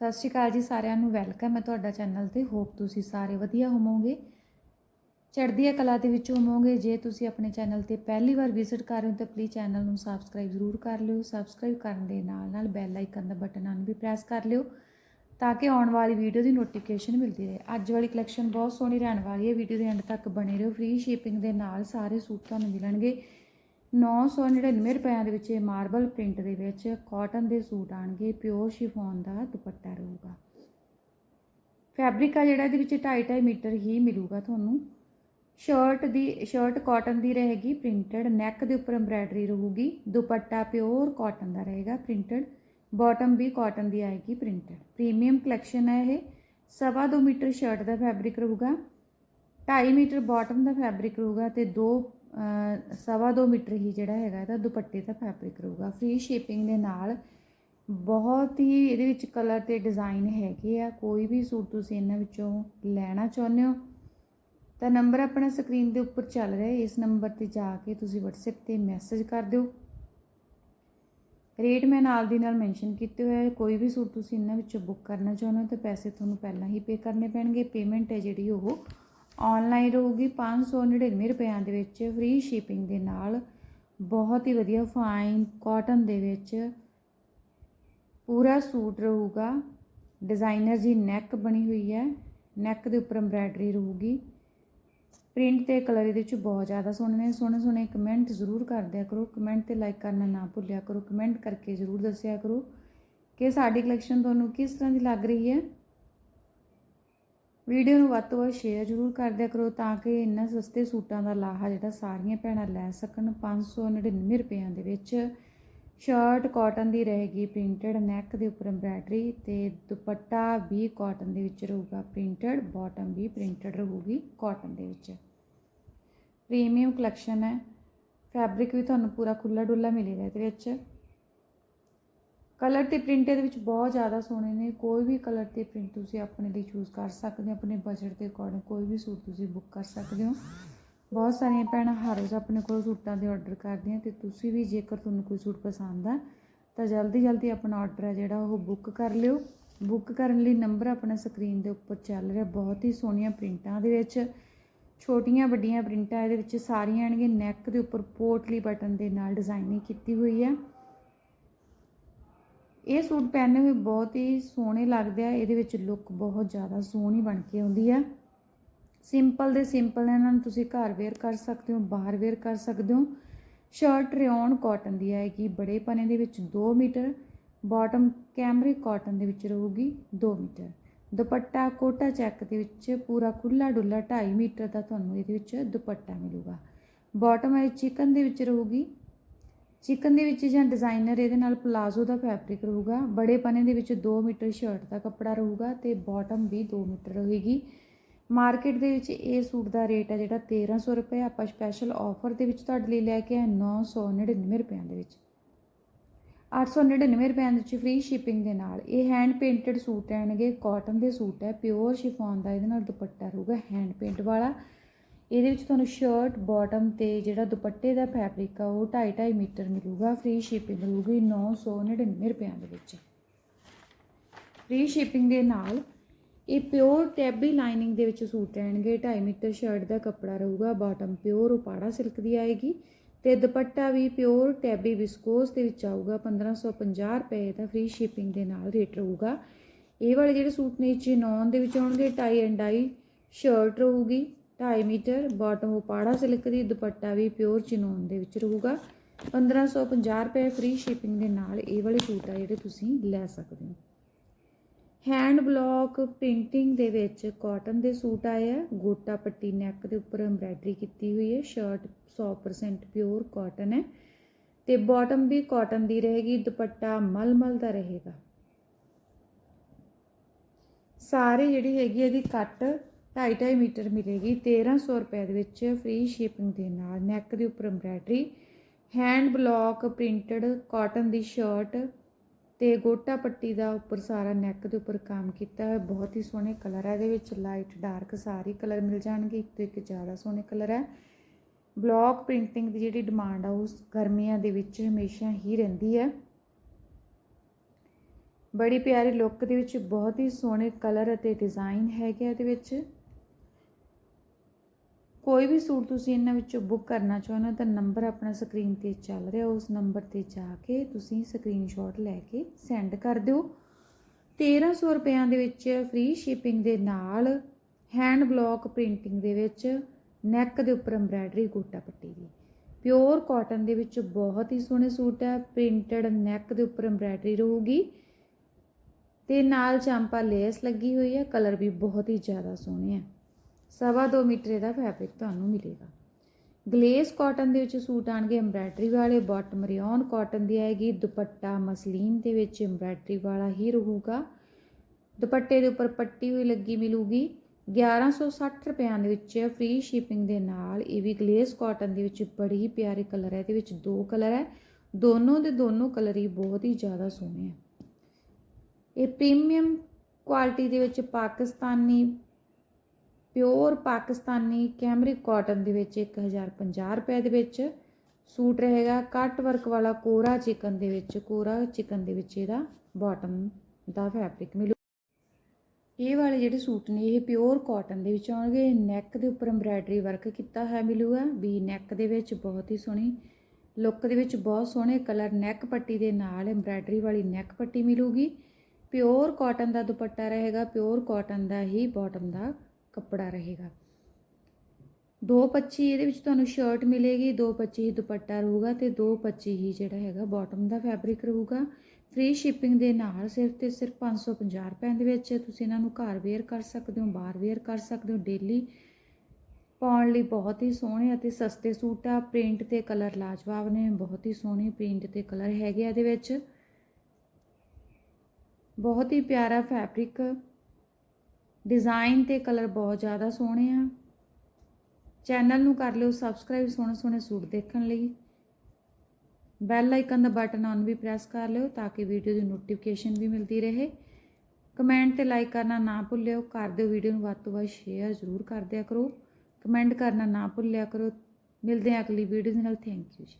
ਸਤਿ ਸ਼੍ਰੀ ਅਕਾਲ ਜੀ ਸਾਰਿਆਂ ਨੂੰ, ਵੈਲਕਮ ਹੈ ਤੁਹਾਡਾ ਚੈਨਲ ਤੇ। ਹੋਪ ਤੁਸੀਂ ਸਾਰੇ ਵਧੀਆ ਹੋਵੋਗੇ। ਚੜ੍ਹਦੀ ਕਲਾ ਦੇ ਵਿੱਚ ਹੋਵੋਗੇ। ਜੇ ਤੁਸੀਂ ਆਪਣੇ ਚੈਨਲ ਤੇ ਪਹਿਲੀ ਵਾਰ ਵਿਜ਼ਿਟ ਕਰ ਰਹੇ ਹੋ, ਤਾਂ ਪਲੀਜ਼ ਚੈਨਲ ਨੂੰ ਸਬਸਕ੍ਰਾਈਬ ਜ਼ਰੂਰ ਕਰ ਲਿਓ। ਸਬਸਕ੍ਰਾਈਬ ਕਰਨ ਦੇ ਨਾਲ ਨਾਲ ਬੈਲ ਆਈਕਨ ਦਾ ਬਟਨ ਨੂੰ ਵੀ ਪ੍ਰੈਸ ਕਰ ਲਿਓ, ਤਾਂ ਕਿ ਆਉਣ ਵਾਲੀ ਵੀਡੀਓ ਦੀ ਨੋਟੀਫਿਕੇਸ਼ਨ ਮਿਲਦੀ ਰਹੇ। ਅੱਜ ਵਾਲੀ ਕਲੈਕਸ਼ਨ ਬਹੁਤ ਸੋਹਣੀ ਰਹਿਣ ਵਾਲੀ ਹੈ। ਵੀਡੀਓ ਦੇ ਐਂਡ ਤੱਕ ਬਣੇ ਰਹੋ। ਫ੍ਰੀ ਸ਼ਿਪਿੰਗ ਦੇ ਨਾਲ ਸਾਰੇ ਸੂਟ ਤੁਹਾਨੂੰ ਮਿਲਣਗੇ। 999 ਰੁਪਏ ਦੇ ਵਿੱਚ ਇਹ ਮਾਰਬਲ ਪ੍ਰਿੰਟ ਦੇ ਵਿੱਚ ਕਾਟਨ ਦੇ ਸੂਟ ਆਣਗੇ, ਪਿਓਰ ਸ਼ਿਫੋਨ ਦਾ ਦੁਪੱਟਾ ਰਹੂਗਾ। ਫੈਬਰਿਕ ਆ ਜਿਹੜਾ, ਇਹਦੇ ਵਿੱਚ 2.5 ਮੀਟਰ ਹੀ ਮਿਲੂਗਾ ਤੁਹਾਨੂੰ। ਸ਼ਰਟ ਦੀ, ਸ਼ਰਟ ਕਾਟਨ ਦੀ ਰਹੇਗੀ, ਪ੍ਰਿੰਟਡ। ਨੈਕ ਦੇ ਉੱਪਰ ਐਮਬ੍ਰਾਇਡਰੀ ਰਹੂਗੀ। ਦੁਪੱਟਾ ਪਿਓਰ ਕਾਟਨ ਦਾ ਰਹੇਗਾ, ਪ੍ਰਿੰਟਡ। ਬਾਟਮ ਵੀ ਕਾਟਨ ਦੀ ਆਏਗੀ, ਪ੍ਰਿੰਟਡ। ਪ੍ਰੀਮੀਅਮ ਕਲੈਕਸ਼ਨ ਹੈ ਇਹ। ਸਵਾ ਦੋ ਮੀਟਰ ਸ਼ਰਟ ਦਾ ਫੈਬਰਿਕ ਰਹੂਗਾ। 2.5 ਮੀਟਰ ਬਾਟਮ ਦਾ ਫੈਬਰਿਕ ਰਹੂਗਾ ਤੇ ਦੋ ਸਵਾ ਦੋ ਮੀਟਰ ਹੀ ਜਿਹੜਾ ਹੈਗਾ ਇਹਦਾ ਦੁਪੱਟੇ ਦਾ ਫੈਬਰਿਕ ਰਹੂਗਾ। ਫ੍ਰੀ ਸ਼ੇਪਿੰਗ ਦੇ ਨਾਲ ਬਹੁਤ ਹੀ ਇਹਦੇ ਵਿੱਚ ਕਲਰ ਤੇ ਡਿਜ਼ਾਈਨ ਹੈਗੇ ਆ। ਕੋਈ ਵੀ ਸੂਟ ਤੁਸੀਂ ਇਹਨਾਂ ਵਿੱਚੋਂ ਲੈਣਾ ਚਾਹੁੰਦੇ ਹੋ, ਤਾਂ ਨੰਬਰ ਆਪਣਾ ਸਕਰੀਨ ਦੇ ਉੱਪਰ ਚੱਲ ਰਿਹਾ ਇਸ ਨੰਬਰ ਤੇ ਜਾ ਕੇ ਤੁਸੀਂ WhatsApp ਤੇ ਮੈਸੇਜ ਕਰ ਦਿਓ। ਰੇਟ ਮੈਂ ਨਾਲ ਦੀ ਨਾਲ ਮੈਂਸ਼ਨ ਕੀਤੇ ਹੋਏ ਹੈ ਕੋਈ ਵੀ ਸੂਟ ਤੁਸੀਂ ਇਹਨਾਂ ਵਿੱਚੋਂ ਬੁੱਕ ਕਰਨਾ ਚਾਹੁੰਦੇ ਹੋ, ਤਾਂ ਪੈਸੇ ਤੁਹਾਨੂੰ ਪਹਿਲਾਂ ਹੀ ਪੇ ਕਰਨੇ ਪੈਣਗੇ। ਪੇਮੈਂਟ ਹੈ ਜਿਹੜੀ ਉਹ ਆਨਲਾਈਨ ਰਹੂਗੀ 599 ਰੁਪਿਆਂ ਦੇ ਵਿੱਚ ਫ੍ਰੀ ਸ਼ਿਪਿੰਗ ਦੇ ਨਾਲ। ਬਹੁਤ ਹੀ ਵਧੀਆ ਫਾਈਨ ਕਾਟਨ ਦੇ ਵਿੱਚ ਪੂਰਾ ਸੂਟ ਰਹੂਗਾ। ਡਿਜ਼ਾਈਨਰ ਜੀ ਨੈਕ ਬਣੀ ਹੋਈ ਹੈ। ਨੈਕ ਦੇ ਉੱਪਰ ਐਮਬ੍ਰਾਇਡਰੀ ਰਹੂਗੀ। ਪ੍ਰਿੰਟ ਤੇ ਕਲਰ ਇਹਦੇ ਵਿੱਚ ਬਹੁਤ ਜ਼ਿਆਦਾ ਸੋਹਣੇ ਨੇ। ਸੋਹਣੇ ਸੋਹਣੇ ਕਮੈਂਟ ਜ਼ਰੂਰ ਕਰ ਦਿਆ ਕਰੋ। ਕਮੈਂਟ ਤੇ ਲਾਈਕ ਕਰਨਾ ਨਾ ਭੁੱਲਿਆ ਕਰੋ। ਕਮੈਂਟ ਕਰਕੇ ਜ਼ਰੂਰ ਦੱਸਿਆ ਕਰੋ ਕਿ ਸਾਡੀ ਕਲੈਕਸ਼ਨ ਤੁਹਾਨੂੰ ਕਿਸ ਤਰ੍ਹਾਂ ਦੀ ਲੱਗ ਰਹੀ ਹੈ। ਵੀਡੀਓ ਨੂੰ ਵੱਧ ਤੋਂ ਵੱਧ ਸ਼ੇਅਰ ਜ਼ਰੂਰ ਕਰ ਦਿਆ ਕਰੋ ਤਾਂ ਕਿ ਇਹਨਾਂ ਸਸਤੇ ਸੂਟਾਂ ਦਾ ਲਾਹਾ ਜਿਹੜਾ ਸਾਰੀਆਂ ਭੈਣਾਂ ਲੈ ਸਕਣ 599 ਰੁਪਈਆਂ ਦੇ ਵਿੱਚ। ਸ਼ਰਟ ਕਾਟਨ ਦੀ ਰਹੇਗੀ ਪ੍ਰਿੰਟਡ ਨੈਕ ਦੇ ਉੱਪਰ ਐਮਬ੍ਰਾਇਡਰੀ ਤੇ ਦੁਪੱਟਾ ਵੀ ਕਾਟਨ ਦੇ ਵਿੱਚ ਰਹੂਗਾ ਪ੍ਰਿੰਟਡ ਬਾਟਮ ਵੀ ਪ੍ਰਿੰਟਡ ਰਹੂਗੀ ਕਾਟਨ ਦੇ ਵਿੱਚ। ਪ੍ਰੀਮੀਅਮ ਕਲੈਕਸ਼ਨ ਹੈ। ਫੈਬਰਿਕ ਵੀ ਤੁਹਾਨੂੰ ਪੂਰਾ ਖੁੱਲਾ ਡੁੱਲਾ ਮਿਲੇਗਾ ਇਹਦੇ ਵਿੱਚ। ਕਲਰ ਤੇ ਪ੍ਰਿੰਟ ਇਹਦੇ ਵਿੱਚ ਬਹੁਤ ਜ਼ਿਆਦਾ ਸੋਹਣੇ ਨੇ। ਕੋਈ ਵੀ ਕਲਰ ਤੇ ਪ੍ਰਿੰਟ ਤੁਸੀਂ ਆਪਣੇ ਲਈ ਚੂਜ਼ ਕਰ ਸਕਦੇ ਹੋ, ਆਪਣੇ ਬਜਟ ਦੇ ਅਕੋਰਡਿੰਗ ਕੋਈ ਵੀ ਸੂਟ ਤੁਸੀਂ ਬੁੱਕ ਕਰ ਸਕਦੇ ਹੋ। ਬਹੁਤ ਸਾਰੀਆਂ ਭੈਣਾਂ ਹਰ ਰੋਜ਼ ਆਪਣੇ ਕੋਲ ਸੂਟਾਂ ਦੇ ਆਰਡਰ ਕਰਦੀਆਂ ਤੇ ਤੁਸੀਂ ਵੀ ਜੇਕਰ ਤੁਹਾਨੂੰ ਕੋਈ ਸੂਟ ਪਸੰਦ ਆ, ਤਾਂ ਜਲਦੀ ਜਲਦੀ ਆਪਣਾ ਆਰਡਰ ਹੈ ਜਿਹੜਾ ਉਹ ਬੁੱਕ ਕਰ ਲਿਓ। ਬੁੱਕ ਕਰਨ ਲਈ ਨੰਬਰ ਆਪਣਾ ਸਕਰੀਨ ਦੇ ਉੱਪਰ ਚੱਲ ਰਿਹਾ, ਬਹੁਤ ਹੀ ਸੋਹਣੀਆਂ ਪ੍ਰਿੰਟਾਂ ਦੇ ਵਿੱਚ। ਛੋਟੀਆਂ ਵੱਡੀਆਂ ਪ੍ਰਿੰਟਾਂ ਇਹਦੇ ਵਿੱਚ ਸਾਰੀਆਂ ਆਣਗੀਆਂ ਨੈਕ ਦੇ ਉੱਪਰ ਪੋਟਲੀ ਬਟਨ ਦੇ ਨਾਲ ਡਿਜ਼ਾਈਨਿੰਗ ਕੀਤੀ ਹੋਈ ਹੈ ਇਹ ਸੂਟ ਪਹਿਨੇ ਹੋਏ ਬਹੁਤ ਹੀ ਸੋਹਣੇ ਲੱਗਦੇ ਆ, ਇਹਦੇ ਵਿੱਚ ਲੁੱਕ ਬਹੁਤ ਜ਼ਿਆਦਾ ਸੋਹਣੀ ਬਣ ਕੇ ਆਉਂਦੀ ਆ। ਸਿੰਪਲ ਦੇ ਸਿੰਪਲ ਇਹਨਾਂ ਨੂੰ ਤੁਸੀਂ ਘਰ ਵੇਅਰ ਕਰ ਸਕਦੇ ਹੋ, ਬਾਹਰ ਵੇਅਰ ਕਰ ਸਕਦੇ ਹੋ। ਸ਼ਰਟ ਰਿਓਨ ਕਾਟਨ ਦੀ ਆਏਗੀ ਬੜੇ ਪਨੇ ਦੇ ਵਿੱਚ 2 ਮੀਟਰ ਬਾਟਮ ਕੈਮਰਿਕ ਕਾਟਨ ਦੇ ਵਿੱਚ ਰਹੂਗੀ 2 ਮੀਟਰ। ਦੁਪੱਟਾ ਕੋਟਾ ਚੈੱਕ ਦੇ ਵਿੱਚ ਪੂਰਾ ਖੁੱਲਾ ਡੁੱਲਾ 2.5 ਮੀਟਰ ਦਾ ਤੁਹਾਨੂੰ ਇਹਦੇ ਵਿੱਚ ਦੁਪੱਟਾ ਮਿਲੂਗਾ। ਬਾਟਮ ਹੈ ਚਿਕਨ ਦੇ ਵਿੱਚ ਰਹੂਗੀ ਚਿਕਨ ਦੇ ਵਿੱਚ ਜਾਂ ਡਿਜ਼ਾਈਨਰ ਇਹਦੇ ਨਾਲ ਪਲਾਜ਼ੋ ਦਾ ਫੈਬਰਿਕ ਰਹੂਗਾ ਬੜੇ ਪਨੇ ਦੇ ਵਿੱਚ 2 ਮੀਟਰ ਸ਼ਰਟ ਦਾ ਕੱਪੜਾ ਰਹੂਗਾ ਤੇ ਬਾਟਮ ਵੀ 2 ਮੀਟਰ ਰਹੇਗੀ। ਮਾਰਕੀਟ ਦੇ ਵਿੱਚ ਇਹ ਸੂਟ ਦਾ ਰੇਟ ਹੈ ਜਿਹੜਾ 1300 ਰੁਪਏ, ਆਪਾਂ ਸਪੈਸ਼ਲ ਆਫਰ ਦੇ ਵਿੱਚ ਤੁਹਾਡੇ ਲਈ ਲੈ ਕੇ ਆਏ 999 ਰੁਪਏ ਦੇ ਵਿੱਚ। 899 ਰੁਪਏ ਦੇ ਵਿੱਚ ਫ੍ਰੀ ਸ਼ਿਪਿੰਗ ਦੇ ਨਾਲ। ਇਹ ਹੈਂਡ ਪੇਂਟਡ ਸੂਟ ਰਹਿਣਗੇ ਕਾਟਨ ਦੇ ਸੂਟ ਹੈ ਪਿਓਰ ਸ਼ਿਫੋਨ ਦਾ ਇਹਦੇ ਨਾਲ ਦੁਪੱਟਾ ਰਹੂਗਾ ਹੈਂਡ ਪੇਂਟ ਵਾਲਾ। ਇਹਦੇ ਵਿੱਚ ਤੁਹਾਨੂੰ ਸ਼ਰਟ ਬਾਟਮ ਤੇ ਜਿਹੜਾ ਦੁਪੱਟੇ ਦਾ ਫੈਬਰਿਕ ਆ, ਉਹ 2.5 ਮੀਟਰ ਮਿਲੂਗਾ। ਫ੍ਰੀ ਸ਼ਿਪਿੰਗ ਰਹੂਗੀ 999 ਰੁਪਏ ਦੇ ਵਿੱਚ। ਫ੍ਰੀ ਸ਼ਿਪਿੰਗ ਦੇ ਨਾਲ ਇਹ ਪਿਓਰ ਟੈਬੀ ਲਾਈਨਿੰਗ ਦੇ ਵਿੱਚ ਸੂਟ ਰਹਿਣਗੇ। 2.5 ਮੀਟਰ ਸ਼ਰਟ ਦਾ ਕੱਪੜਾ ਰਹੂਗਾ ਬਾਟਮ ਪਿਓਰ ਉਪਾੜਾ ਸਿਲਕ ਦੀ ਆਏਗੀ। ਤੇ ਦੁਪੱਟਾ ਵੀ ਪਿਓਰ ਟੈਬੀ ਵਿਸਕੋਸ ਦੇ ਵਿੱਚ ਆਊਗਾ 1550 ਰੁਪਏ ਦਾ ਫ੍ਰੀ ਸ਼ਿਪਿੰਗ ਦੇ ਨਾਲ ਰੇਟ ਰਹੂਗਾ। ਇਹ ਵਾਲੇ ਜਿਹੜੇ ਸੂਟ ਨੇ ਚਿਨੌਨ ਦੇ ਵਿੱਚ ਆਉਣਗੇ ਟਾਈ ਐਂਡ ਡਾਈ ਸ਼ਰਟ ਰਹੂਗੀ। 2.5 ਮੀਟਰ ਬਾਟਮ ਉਪਾੜਾ ਸਿਲਕ ਦੀ ਦੁਪੱਟਾ ਵੀ ਪਿਓਰ ਚਿਨੋਨ ਦੇ ਵਿੱਚ ਰਹੂਗਾ। 1550 ਰੁਪਏ ਫ੍ਰੀ ਸ਼ਿਪਿੰਗ ਦੇ ਨਾਲ ਇਹ ਵਾਲੇ ਸੂਟ ਆ ਜਿਹੜੇ ਤੁਸੀਂ ਲੈ ਸਕਦੇ ਹੋ। ਹੈਂਡ ਬਲੌਕ ਪ੍ਰਿੰਟਿੰਗ ਦੇ ਵਿੱਚ ਕਾਟਨ ਦੇ ਸੂਟ ਆਏ ਆ। ਗੋਟਾ ਪੱਟੀ ਨੈਕ ਦੇ ਉੱਪਰ ਐਮਬ੍ਰਾਇਡਰੀ ਕੀਤੀ ਹੋਈ ਹੈ। ਸ਼ਰਟ 100% ਪਿਓਰ ਕਾਟਨ ਹੈ। ਤੇ ਬਾਟਮ ਵੀ ਕਾਟਨ ਦੀ ਰਹੇਗੀ, ਦੁਪੱਟਾ ਮਲਮਲ ਦਾ ਰਹੇਗਾ। ਸਾਰੇ ਜਿਹੜੀ ਹੈਗੀ ਇਹਦੀ ਕੱਟ 2.5 ਮੀਟਰ ਮਿਲੇਗੀ। 1300 ਰੁਪਏ ਦੇ ਵਿੱਚ ਫ੍ਰੀ ਸ਼ਿਪਿੰਗ ਦੇ ਨਾਲ ਨੈਕ ਦੇ ਉੱਪਰ embroidery hand block printed cotton ਦੀ ਸ਼ਰਟ ਤੇ ਗੋਟਾ ਪੱਟੀ ਦਾ ਉੱਪਰ ਸਾਰਾ ਨੈਕ ਦੇ ਉੱਪਰ ਕੰਮ ਕੀਤਾ ਹੋਇਆ। ਬਹੁਤ ਹੀ ਸੋਹਣੇ ਕਲਰ ਹੈ ਇਹਦੇ ਵਿੱਚ ਲਾਈਟ ਡਾਰਕ ਸਾਰੇ ਕਲਰ ਮਿਲ ਜਾਣਗੇ। ਇੱਕ ਤੋਂ ਇੱਕ ਜ਼ਿਆਦਾ ਸੋਹਣੇ ਕਲਰ ਹੈ ਬਲੌਕ ਪ੍ਰਿੰਟਿੰਗ ਦੀ ਜਿਹੜੀ ਡਿਮਾਂਡ ਆ ਉਸ ਗਰਮੀਆਂ ਦੇ ਵਿੱਚ ਹਮੇਸ਼ਾ ਹੀ ਰਹਿੰਦੀ ਹੈ ਬੜੀ ਪਿਆਰੀ ਲੁੱਕ ਦੇ ਵਿੱਚ ਬਹੁਤ ਹੀ ਸੋਹਣੇ ਕਲਰ ਅਤੇ ਡਿਜ਼ਾਈਨ ਹੈਗੇ ਆ ਇਹਦੇ ਵਿੱਚ। ਕੋਈ ਵੀ ਸੂਟ ਤੁਸੀਂ ਇਹਨਾਂ ਵਿੱਚੋਂ ਬੁੱਕ ਕਰਨਾ ਚਾਹੁੰਦੇ ਹੋ, ਤਾਂ ਨੰਬਰ ਆਪਣਾ ਸਕਰੀਨ ਤੇ ਚੱਲ ਰਿਹਾ, ਉਸ ਨੰਬਰ ਤੇ ਜਾ ਕੇ ਤੁਸੀਂ ਸਕਰੀਨਸ਼ਾਟ ਲੈ ਕੇ ਸੈਂਡ ਕਰ ਦਿਓ। 1300 ਰੁਪਿਆਂ ਦੇ ਵਿੱਚ ਫ੍ਰੀ ਸ਼ਿਪਿੰਗ ਦੇ ਨਾਲ ਹੈਂਡ ਬਲੌਕ ਪ੍ਰਿੰਟਿੰਗ ਦੇ ਵਿੱਚ ਨੈਕ ਦੇ ਉੱਪਰ ਐਮਬ੍ਰਾਇਡਰੀ ਗੋਟਾ ਪੱਟੀ ਦੀ। ਪਿਓਰ ਕਾਟਨ ਦੇ ਵਿੱਚ ਬਹੁਤ ਹੀ ਸੋਹਣੇ ਸੂਟ ਹੈ ਪ੍ਰਿੰਟਡ ਨੈਕ ਦੇ ਉੱਪਰ ਐਮਬ੍ਰਾਇਡਰੀ ਰਹੂਗੀ। ਤੇ ਨਾਲ ਚਾਂਪਾ ਲੇਸ ਲੱਗੀ ਹੋਈ ਹੈ ਕਲਰ ਵੀ ਬਹੁਤ ਹੀ ਜ਼ਿਆਦਾ ਸੋਹਣੇ ਹੈ ਸਵਾ ਦੋ ਮੀਟਰ ਇਹਦਾ ਫੈਬਰਿਕ ਤੁਹਾਨੂੰ ਮਿਲੇਗਾ। ਗਲੇਸ ਕਾਟਨ ਦੇ ਵਿੱਚ ਸੂਟ ਆਣਗੇ ਐਮਬ੍ਰਾਇਡਰੀ ਵਾਲੇ ਬਾਟਮ ਰਿਓਨ ਕਾਟਨ ਦੀ ਆਏਗੀ, ਦੁਪੱਟਾ ਮਸਲੀਨ ਦੇ ਵਿੱਚ ਐਮਬ੍ਰਾਇਡਰੀ ਵਾਲਾ ਹੀ ਰਹੂਗਾ। ਦੁਪੱਟੇ ਦੇ ਉੱਪਰ ਪੱਟੀ ਹੋਈ ਲੱਗੀ ਮਿਲੂਗੀ। 1160 ਰੁਪਿਆਂ ਦੇ ਵਿੱਚ ਫ੍ਰੀ ਸ਼ਿਪਿੰਗ ਦੇ ਨਾਲ ਇਹ ਵੀ ਗਲੇਸ ਕਾਟਨ ਦੇ ਵਿੱਚ ਬੜੀ ਹੀ ਪਿਆਰੇ ਕਲਰ ਹੈ, ਇਹਦੇ ਵਿੱਚ ਦੋ ਕਲਰ ਹੈ। ਦੋਨੋਂ ਦੇ ਦੋਨੋਂ ਕਲਰ ਹੀ ਬਹੁਤ ਹੀ ਜ਼ਿਆਦਾ ਸੋਹਣੇ ਆ। ਇਹ ਪ੍ਰੀਮੀਅਮ ਕੁਆਲਿਟੀ ਦੇ ਵਿੱਚ Pakistani pure Pakistani cambric cotton ਦੇ ਵਿੱਚ 1050 ਰੁਪਏ ਦੇ ਵਿੱਚ ਸੂਟ ਰਹੇਗਾ। ਕੱਟ ਵਰਕ ਵਾਲਾ ਕੋਰਾ ਚਿਕਨ ਦੇ ਵਿੱਚ, ਕੋਰਾ ਚਿਕਨ ਦੇ ਵਿੱਚ ਇਹਦਾ ਬਾਟਮ ਦਾ ਫੈਬਰਿਕ ਮਿਲੂ। ਇਹ ਵਾਲੇ ਜਿਹੜੇ ਸੂਟ ਨੇ, ਇਹ ਪਿਓਰ ਕਾਟਨ ਦੇ ਵਿੱਚ ਆਉਣਗੇ। ਨੈਕ ਦੇ ਉੱਪਰ ਐਮਬ੍ਰਾਇਡਰੀ ਵਰਕ ਕੀਤਾ ਹੋਇਆ ਮਿਲੂਗਾ। ਵੀ ਨੈਕ ਦੇ ਵਿੱਚ ਬਹੁਤ ਹੀ ਸੋਹਣੀ ਲੁੱਕ ਦੇ ਵਿੱਚ ਬਹੁਤ ਸੋਹਣੇ ਕਲਰ ਨੈਕ ਪੱਟੀ ਦੇ ਨਾਲ ਐਮਬ੍ਰਾਇਡਰੀ ਵਾਲੀ ਨੈਕ ਪੱਟੀ ਮਿਲੂਗੀ। ਪਿਓਰ ਕਾਟਨ ਦਾ ਦੁਪੱਟਾ ਰਹੇਗਾ। ਪਿਓਰ ਕਾਟਨ ਦਾ ਹੀ ਬਾਟਮ ਦਾ ਕੱਪੜਾ ਰਹੇਗਾ। 225 ਇਹਦੇ ਵਿੱਚ ਤੁਹਾਨੂੰ ਸ਼ਰਟ ਮਿਲੇਗੀ 225 ਹੀ ਦੁਪੱਟਾ ਰਹੂਗਾ ਤੇ 225 ਹੀ ਜਿਹੜਾ ਹੈਗਾ ਬਾਟਮ ਦਾ ਫੈਬਰਿਕ ਰਹੂਗਾ। ਫ੍ਰੀ ਸ਼ਿਪਿੰਗ ਦੇ ਨਾਲ ਸਿਰਫ ਤੇ ਸਿਰਫ 550 ਰੁਪਏ ਦੇ ਵਿੱਚ ਤੁਸੀਂ ਇਹਨਾਂ ਨੂੰ ਘਰ ਵੇਅਰ ਕਰ ਸਕਦੇ ਹੋ, ਬਾਹਰ ਵੇਅਰ ਕਰ ਸਕਦੇ ਹੋ ਡੇਲੀ ਪਾਉਣ ਲਈ ਬਹੁਤ ਹੀ ਸੋਹਣੇ ਅਤੇ ਸਸਤੇ ਸੂਟ ਆ। ਪ੍ਰਿੰਟ ਤੇ ਕਲਰ ਲਾਜਵਾਬ ਨੇ, ਬਹੁਤ ਹੀ ਸੋਹਣੇ ਪ੍ਰਿੰਟ ਤੇ ਕਲਰ ਹੈਗੇ ਆ ਇਹਦੇ ਵਿੱਚ। ਬਹੁਤ ਹੀ ਪਿਆਰਾ ਫੈਬਰਿਕ ਡਿਜ਼ਾਈਨ ਤੇ ਕਲਰ ਬਹੁਤ ਜ਼ਿਆਦਾ ਸੋਹਣੇ ਆ। ਚੈਨਲ ਨੂੰ ਕਰ ਲਿਓ ਸਬਸਕ੍ਰਾਈਬ ਸੋਹਣੇ ਸੋਹਣੇ ਸੂਟ ਦੇਖਣ ਲਈ। ਬੈਲ ਆਈਕਨ ਦਾ ਬਟਨ ਔਨ ਵੀ ਪ੍ਰੈਸ ਕਰ ਲਿਓ ਤਾਂ ਕਿ ਵੀਡੀਓ ਦੀ ਨੋਟੀਫਿਕੇਸ਼ਨ ਵੀ ਮਿਲਦੀ ਰਹੇ। ਕਮੈਂਟ ਤੇ ਲਾਈਕ ਕਰਨਾ ਨਾ ਭੁੱਲਿਓ। ਕਰ ਦਿਓ ਵੀਡੀਓ ਨੂੰ ਵੱਧ ਤੋਂ ਵੱਧ ਸ਼ੇਅਰ ਜ਼ਰੂਰ ਕਰ ਦਿਆ ਕਰੋ। ਕਮੈਂਟ ਕਰਨਾ ਨਾ ਭੁੱਲਿਆ ਕਰੋ। ਮਿਲਦੇ ਹਾਂ ਅਗਲੀ ਵੀਡੀਓ ਦੇ ਨਾਲ। ਥੈਂਕ ਯੂ ਜੀ।